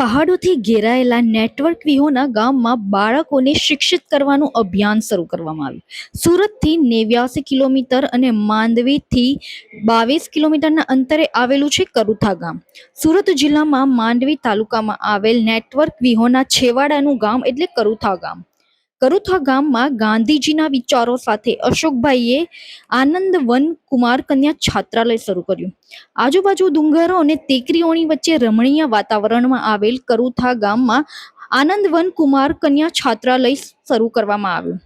પહાડોથી ઘેરાયેલા નેટવર્ક વિહોના ગામમાં બાળકોને શિક્ષિત કરવાનું અભિયાન શરૂ કરવામાં આવ્યું. સુરતથી નેવ્યાસી કિલોમીટર અને માંડવીથી બાવીસ કિલોમીટરના અંતરે આવેલું છે કરુથા ગામ. સુરત જિલ્લામાં માંડવી તાલુકામાં આવેલ નેટવર્ક વિહોના છેવાડાનું ગામ એટલે કરુથા ગામ. કરુથા ગામમાં ગાંધીજીના વિચારો સાથે અશોકભાઈએ આનંદ વન કુમાર કન્યા છાત્રાલય શરૂ કર્યું. આજુબાજુ ડુંગરો અને ટેકરીઓની વચ્ચે રમણીય વાતાવરણમાં આવેલ કરુથા ગામમાં આનંદવન કુમાર કન્યા છાત્રાલય શરૂ કરવામાં આવ્યું.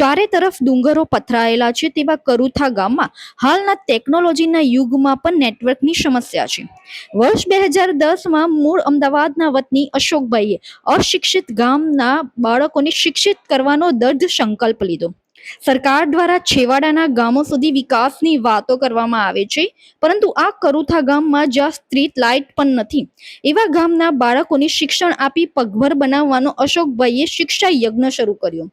ચારે તરફ ડુંગરો પથરાયેલા છે તેવા કરુથા ગામમાં હાલના ટેકનોલોજીના યુગમાં પણ નેટવર્કની સમસ્યા છે. વર્ષ બે હજાર દસમાં મૂળ અમદાવાદના વતની અશોકભાઈએ અશિક્ષિત ગામના બાળકોને શિક્ષિત કરવાનો દર્દ સંકલ્પ લીધો. સરકાર દ્વારા છેવાડાના ગામો સુધી વિકાસની વાતો કરવામાં આવે છે, પરંતુ આ કરુથા ગામમાં જ્યાં સ્ટ્રીટ લાઇટ પણ નથી, એવા ગામના બાળકોને શિક્ષણ આપી પગભર બનાવવાનો અશોકભાઈએ શિક્ષા યજ્ઞ શરૂ કર્યો.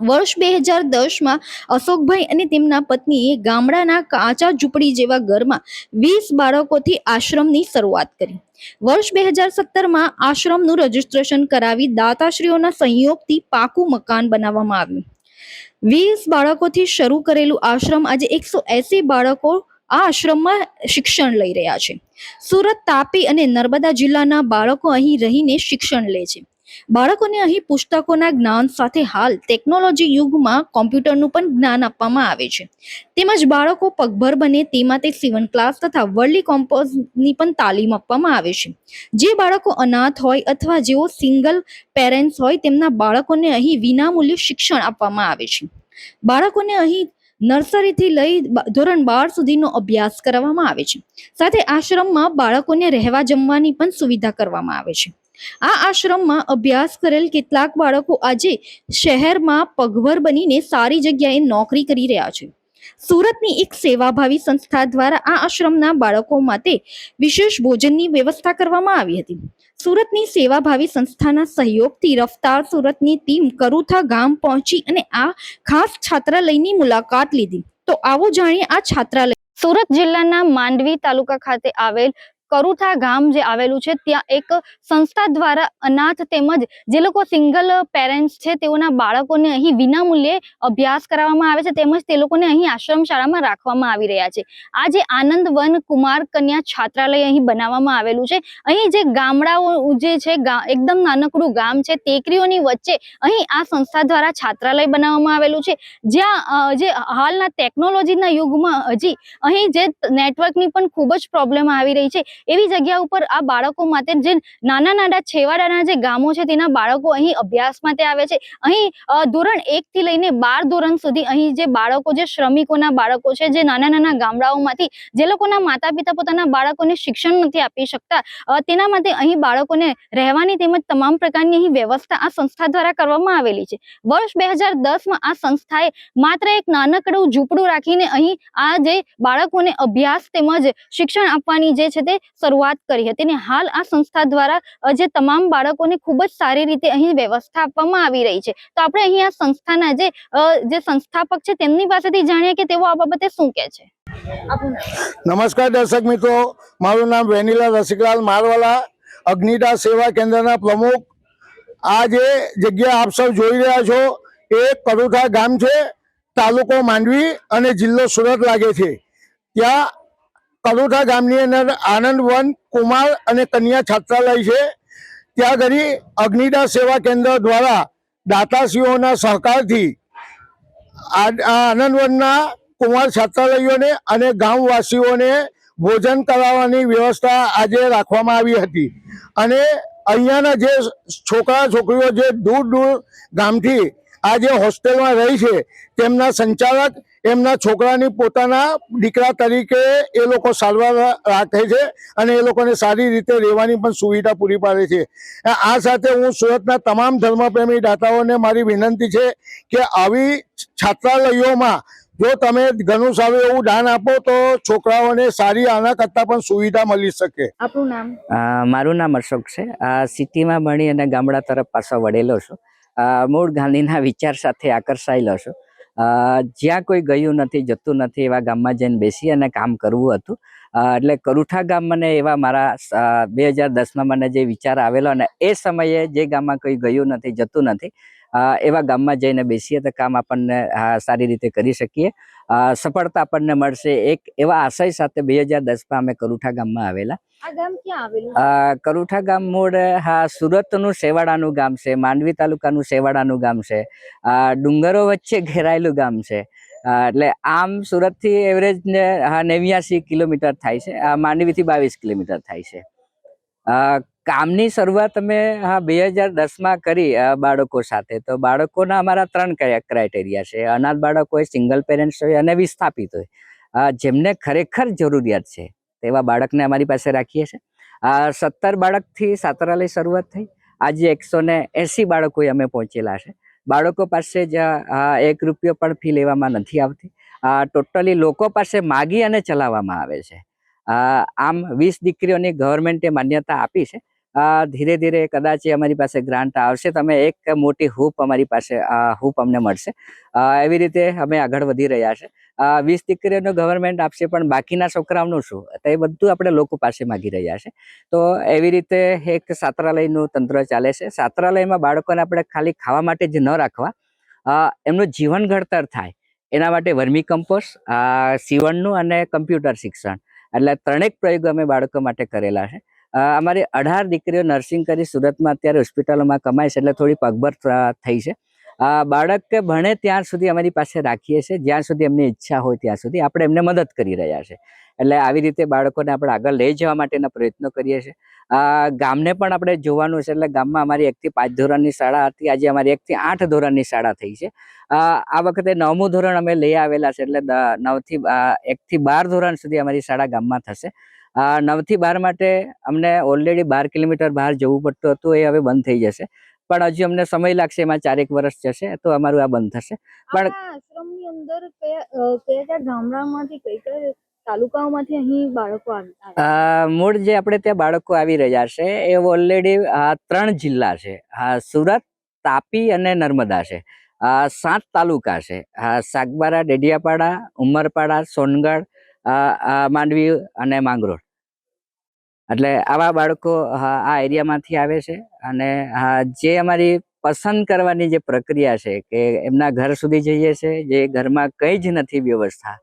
વર્ષ બે હજાર દસમાં અશોકભાઈ અને તેમના પત્નીએ ગામડાના કાચા ઝૂંપડી જેવા ઘરમાં વીસ બાળકોથી આશ્રમની શરૂઆત કરી. વર્ષ બે હજાર સત્તરમાં આશ્રમનું રજીસ્ટ્રેશન કરાવી દાતાશ્રીઓના સંયોગથી પાકું મકાન બનાવવામાં આવ્યું. વીસ બાળકોથી શરૂ કરેલું આશ્રમ આજે એકસો એસી બાળકો આ આશ્રમમાં શિક્ષણ લઈ રહ્યા છે. સુરત, તાપી અને નર્મદા જિલ્લાના બાળકો અહીં રહીને શિક્ષણ લે છે. બાળકોને અહીં પુસ્તકોના જ્ઞાન સાથે હાલ ટેકનોલોજી યુગમાં કોમ્પ્યુટરનું પણ જ્ઞાન આપવામાં આવે છે. તેમજ બાળકો પગભર બને તે માટે સીવન ક્લાસ તથા વર્લી કોમ્પોઝની પણ તાલીમ આપવામાં આવે છે. જે બાળકો અનાથ હોય અથવા જેઓ સિંગલ પેરેન્ટ્સ હોય તેમના બાળકોને અહીં વિનામૂલ્ય શિક્ષણ આપવામાં આવે છે. બાળકોને અહીં નર્સરીથી લઈ ધોરણ બાર સુધીનો અભ્યાસ કરવામાં આવે છે. સાથે આશ્રમમાં બાળકોને રહેવા જમવાની પણ સુવિધા કરવામાં આવે છે. આ આશ્રમમાં અભ્યાસ કરેલ કેટલાક બાળકો આજે શહેરમાં પગભર બનીને સારી જગ્યાએ નોકરી કરી રહ્યા છે. સુરતની એક સેવાભાવી સંસ્થા દ્વારા આ આશ્રમના બાળકો માટે વિશેષ ભોજનની વ્યવસ્થા કરવામાં આવી હતી. સુરતની સેવાભાવી સંસ્થાના સહયોગથી રફતાર સુરતની ટીમ કરુથા ગામ પહોંચી અને આ ખાસ છાત્રાલયની મુલાકાત લીધી. તો આવો જાણીએ આ છાત્રાલય. સુરત જિલ્લાના માંડવી તાલુકા ખાતે આવેલ કરુથા ગામ જે આવેલું છે, ત્યાં એક સંસ્થા દ્વારા અનાથ તેમજ જે લોકો સિંગલ પેરેન્ટ્સ છે, તેઓના બાળકોને અહીં વિનામૂલ્યે અભ્યાસ કરાવવામાં આવે છે, તેમજ તે લોકોને અહીં આશ્રમ શાળામાં રાખવામાં આવી રહ્યા છે. આ જે આનંદ વન કુમાર કન્યા છાત્રાલય અહીં બનાવવામાં આવેલું છે. અહીં જે ગામડાઓ જે છે એકદમ નાનકડું ગામ છે, ટેકરીઓની વચ્ચે અહીં આ સંસ્થા દ્વારા છાત્રાલય બનાવવામાં આવેલું છે. જ્યાં જે હાલના ટેકનોલોજીના યુગમાં હજી અહીં જે નેટવર્કની પણ ખૂબ જ પ્રોબ્લેમ આવી રહી છે. એવી જગ્યા ઉપર આ બાળકો માટે જે નાના નાના છેવાડાના જે ગામો છે, તેના બાળકો અહીં અભ્યાસ માટે આવે છે. અહીં ધોરણ એક થી લઈને બાર ધોરણ સુધી અહીં જે બાળકો, જે શ્રમિકોના બાળકો છે, જે નાના નાના ગામડાઓમાંથી, જે લોકોના માતા પિતા પોતાના બાળકોને શિક્ષણ નથી આપી શકતા તેના માટે અહીં બાળકોને રહેવાની તેમજ તમામ પ્રકારની અહીં વ્યવસ્થા આ સંસ્થા દ્વારા કરવામાં આવેલી છે. વર્ષ બે હજાર દસમાં આ સંસ્થાએ માત્ર એક નાનકડું ઝૂંપડું રાખીને અહીં આ જે બાળકોને અભ્યાસ તેમજ શિક્ષણ આપવાની જે છે તે શરૂઆત કરી હતી અને હાલ આ સંસ્થા દ્વારા જે તમામ બાળકોને ખૂબ જ સારી રીતે અહીં વ્યવસ્થા આપવામાં આવી રહી છે. તો આપણે અહીં આ સંસ્થાના જે જે સંસ્થાપક છે તેમની પાસેથી જાણીએ કે તેઓ આ બાબતે શું કહે છે? નમસ્કાર દર્શક મિત્રો, મારું નામ વેનીલા રસિકલાલ મારવાલા, અગ્નિદા સેવા કેન્દ્રના પ્રમુખ. આ જે જગ્યા આપ સૌ જોઈ રહ્યા છો, એ કરુથા ગામ છે, તાલુકો માંડવી અને જિલ્લો સુરત લાગે છે. ત્યાં કરુથા ગામની અંદર આનંદ વન, કુમાર અને કન્યા છાત્રાલય છે. ત્યાં ઘડી અગ્નિદા સેવા કેન્દ્ર દ્વારા દાતાશ્રીઓના સહકારથી આનંદવનના કુમાર છાત્રાલયોને અને ગામવાસીઓને ભોજન કરાવવાની વ્યવસ્થા આજે રાખવામાં આવી હતી. અને અહીંયાના જે છોકરા છોકરીઓ જે દૂર દૂર ગામથી આ જે હોસ્ટેલમાં રહી છે, તેમના સંચાલક એમના છોકરાની પોતાના દીકરા તરીકે એ લોકો સારવાર રાખે છે અને એ લોકોને સારી રીતે રહેવાની પણ સુવિધા પૂરી પાડે છે. આ સાથે હું સુરતના તમામ ધર્મપ્રેમી દાતાઓને મારી વિનંતી છે કે આવી છાત્રાલયોમાં જો તમે ઘણું સારું એવું દાન આપો તો છોકરાઓને સારી આના કરતાં પણ સુવિધા મળી શકે. આપણું નામ? મારું નામ અશોક છે. આ સિટીમાં ભણી અને ગામડા તરફ પાછો વળેલો છું. મૂળ ગાંધીના વિચાર સાથે આકર્ષાયેલો છું. જ્યાં કોઈ ગયું નથી, જતું નથી, એવા ગામમાં જઈને બેસી અને કામ કરવું હતું. એટલે કરુઠા ગામ મને એવા મારા બે હજાર દસમાં મને જે વિચાર આવેલો અને એ સમયે જે ગામમાં કોઈ ગયું નથી, જતું નથી એવા ગામમાં જઈને બેસીએ તો કામ આપણને સારી રીતે કરી શકીએ. સફળતા આપણને મળશે. એક એવા આશય સાથે બે હજાર દસમાં અમે કરુઠા ગામમાં આવેલા. કરુઠા ગામ મૂળ હા, સુરતનું સેવાડાનું ગામ છે, માંડવી તાલુકાનું સેવાડાનું ગામ છે ડુંગરો વચ્ચે ઘેરાયેલું ગામ છે એટલે આમ સુરતથી એવરેજ નેવ્યાસી કિલોમીટર થાય છે માંડવીથી બાવીસ કિલોમીટર થાય છે. કામની શરૂઆત અમે, હા, બે હજાર દસમાં કરી બાળકો સાથે. તો બાળકોના અમારા ત્રણ ક્રાઇટેરિયા છે, અનાથ બાળક હોય સિંગલ પેરેન્ટ્સ હોય અને વિસ્થાપિત હોય. જેમને ખરેખર જરૂરિયાત છે. તેવા બાળકને અમારી પાસે રાખીએ છીએ. આ સત્તર બાળકથી સાતરાલય શરૂઆત થઈ. આજે એકસો ને એસી બાળકો અમે પહોંચેલા છે. બાળકો પાસે જ એક રૂપિયો પણ ફી લેવામાં નથી આવતી. ટોટલી લોકો પાસે માગી અને ચલાવવામાં આવે છે. આમ વીસ દીકરીઓની ગવર્મેન્ટે માન્યતા આપી છે. અ, ધીરે ધીરે કદાચ અમારી પાસે ગ્રાન્ટ આવશે. તમે એક મોટી હૂપ અમારી પાસે આ હૂપ અમને મળશે. એવી રીતે અમે આગળ વધી રહ્યા છે. વીસ દીકરીઓનું ગવર્મેન્ટ આપશે પણ બાકીના છોકરાઓનું શું? તો એ બધું આપણે લોકો પાસે માગી રહ્યા છે. તો એવી રીતે એક સાત્રાલયનું તંત્ર ચાલે છે. સાત્રાલયમાં બાળકોને આપણે ખાલી ખાવા માટે જ ન રાખવા. એમનું જીવન ઘડતર થાય. એના માટે વર્મી કમ્પોસ્ટ સીવણનું અને કમ્પ્યુટર શિક્ષણ. એટલે ત્રણેક પ્રયોગો અમે બાળકો માટે કરેલા છે. અમારી અઢાર દીકરીઓ નર્સિંગ કરી સુરતમાં અત્યારે હોસ્પિટલોમાં કમાય છે એટલે થોડી પગભર થઈ છે. બાળક કે ભણે ત્યાં સુધી અમારી પાસે રાખીએ છીએ. જ્યાં સુધી એમની ઈચ્છા હોય ત્યાં સુધી આપણે એમને મદદ કરી રહ્યા છે. એટલે આવી રીતે બાળકોને આપણે આગળ લઈ જવા માટેના પ્રયત્નો કરીએ છીએ. ગામને પણ આપણે જોવાનું છે એટલે ગામમાં અમારી એકથી પાંચ ધોરણની શાળા હતી. આજે અમારી એકથી આઠ ધોરણની શાળા થઈ છે. આ વખતે નવમું ધોરણ અમે લઈ આવેલા છે એટલે નવથી એકથી બાર ધોરણ સુધી અમારી શાળા ગામમાં થશે. અ, નવથી બાર માટે અમને ઓલરેડી બાર કિલોમીટર બહાર જવું પડતું હતું એ હવે બંધ થઈ જશે. પણ હજુ અમને સમય લાગશે એમાં ચારેક વર્ષ જશે તો અમારું આ બંધ થશે. પણ- આશ્રમની અંદર કયા કયા કયા ગામડામાંથી કઈ કઈ તાલુકાઓમાંથી અહીં બાળકો આવી આવ્યા? અ, મૂળ જે આપણે ત્યાં બાળકો આવી રહ્યા છે એ ઓલરેડી ત્રણ જિલ્લા છે. આ સુરત તાપી અને નર્મદા છે. આ સાત તાલુકા છે. આ સાગબારા ડેડિયાપાડા ઉમરપાડા સોનગઢ આ માંડવી અને માંગરોળ. એટલે આવા બાળકો આ એરિયામાંથી આવે છે અને જે અમારી પસંદ કરવાની જે પ્રક્રિયા છે કે એમના ઘર સુધી જઈએ છે, જે ઘરમાં કંઈ જ નથી વ્યવસ્થા.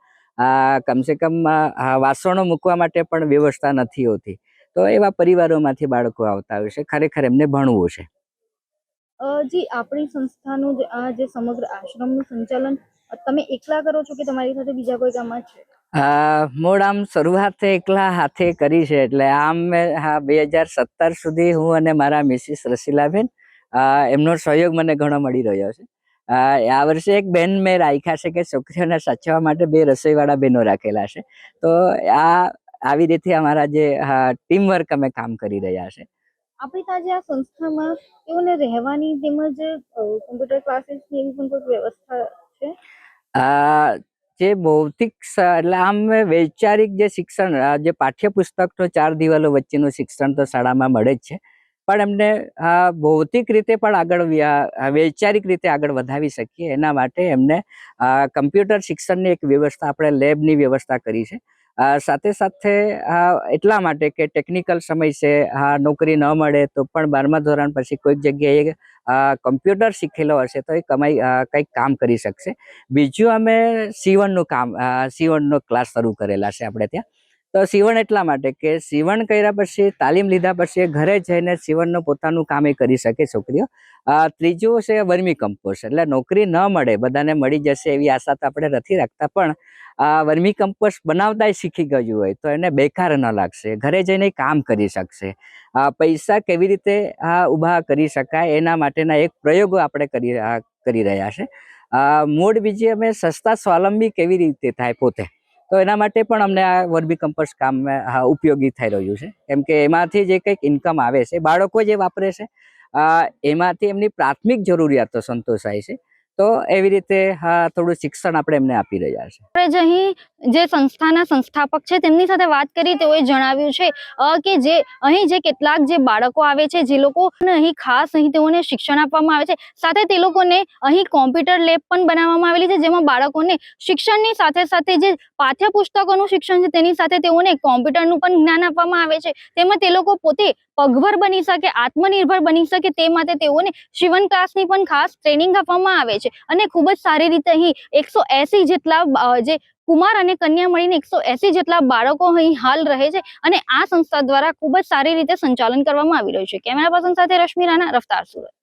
કમસે કમ વાસણો મૂકવા માટે પણ વ્યવસ્થા નથી હોતી. તો એવા પરિવારોમાંથી બાળકો આવતા હોય છે, ખરેખર એમને ભણવું છે. જી, આપણી સંસ્થાનું આ જે સમગ્ર આશ્રમનું સંચાલન, તમે એકલા કરો છો કે તમારી સાથે બીજા કોઈ કામ છે? મૂળ આમ શરૂઆત એકલા હાથે કરી છે એટલે આમ મેં હા બે હજાર સત્તર સુધી હું અને મારા મિસિસ રસીલાબેન એમનો સહયોગ મને ઘણો મળી રહ્યો છે. આ વર્ષે એક બેન મેં રાખ્યા છે કે છોકરીઓને સાચવવા માટે બે રસોઈવાળા બહેનો રાખેલા છે. તો આ આવી રીતે અમારા જે ટીમ વર્ક અમે કામ કરી રહ્યા છે. આપણી તાજે આ સંસ્થામાં તેઓને રહેવાની તેમજ કોમ્પ્યુટર ક્લાસીસની એવી પણ કોઈ વ્યવસ્થા છે? આ જે ભૌતિક એટલે આમ વૈચારિક જે શિક્ષણ જે પાઠ્યપુસ્તક તો ચાર દિવાલો વચ્ચેનું શિક્ષણ તો શાળામાં મળે જ છે. પણ એમને ભૌતિક રીતે પણ આગળ વૈચારિક રીતે આગળ વધાવી શકીએ એના માટે એમને કમ્પ્યુટર શિક્ષણની એક વ્યવસ્થા, આપણે લેબની વ્યવસ્થા કરી છે. સાથે સાથે આ એટલા માટે કે ટેકનિકલ સમય છે આ નોકરી ન મળે તો પણ બારમા ધોરણ પછી કોઈક જગ્યાએ કમ્પ્યુટર શીખેલો હશે તો એ કમાઈ કંઈક કામ કરી શકશે. બીજું અમે સીવણનું કામ સીવણનો ક્લાસ શરૂ કરેલા છે આપણે ત્યાં. તો સીવણ એટલા માટે કે સીવણ કર્યા પછી, તાલીમ લીધા પછી ઘરે જઈને સીવણનું પોતાનું કામ એ કરી શકે છોકરીઓ. ત્રીજું છે વર્મી કમ્પોસ્ટ, એટલે નોકરી ન મળે, બધાને મળી જશે એવી આશા તો આપણે નથી રાખતા, પણ વર્મી કમ્પોસ્ટ બનાવતાય શીખી ગયું હોય તો એને બેકાર ન લાગશે, ઘરે જઈને કામ કરી શકશે. પૈસા કેવી રીતે ઊભા કરી શકાય એના માટેના એક પ્રયોગો આપણે કરી કરી રહ્યા છે. મૂળ બીજી અમે સસ્તા સ્વાવલંબી કેવી રીતે થાય પોતે? તો એના માટે પણ અમને આ વર્મી કમ્પોસ્ટ કામ ઉપયોગી થઈ રહ્યું છે. કેમ કે એમાંથી જે કંઈક ઇન્કમ આવે છે, બાળકો જે વાપરે છે એમાંથી એમની પ્રાથમિક જરૂરિયાતો સંતોષાય છે. તો એવી રીતે, હા, થોડું શિક્ષણ આપણે એમને આપી રહ્યા છે. આપણે અહીં જે સંસ્થાના સંસ્થાપક છે, તેમની સાથે વાત કરી, તેઓએ જણાવ્યું છે કે જે અહીં જે કેટલાક જે બાળકો આવે છે, જે લોકો અહીં ખાસ અહીં તેઓને શિક્ષણ આપવામાં આવે છે, સાથે તે લોકોને અહીં કોમ્પ્યુટર લેબ પણ બનાવવામાં આવેલી છે, જેમાં બાળકોને શિક્ષણની સાથે સાથે જે પાઠ્યપુસ્તકોનું શિક્ષણ છે, તેની સાથે તેઓને કોમ્પ્યુટરનું પણ જ્ઞાન આપવામાં આવે છે. તેમાં તે લોકો પોતે પગભર બની શકે, આત્મનિર્ભર બની શકે, તે માટે તેઓને શિવન ક્લાસની પણ ખાસ ટ્રેનિંગ આપવામાં આવે છે. અને ખૂબ જ સારી રીતે અહીં એકસો એસી જેટલા જે કુમાર અને કન્યા મળીને એકસો એસી જેટલા બાળકો અહીં હાલ રહે છે અને આ સંસ્થા દ્વારા ખૂબ જ સારી રીતે સંચાલન કરવામાં આવી રહ્યું છે. કેમેરા પર્સન સાથે રશ્મિ રાણા, રફતાર સુરત.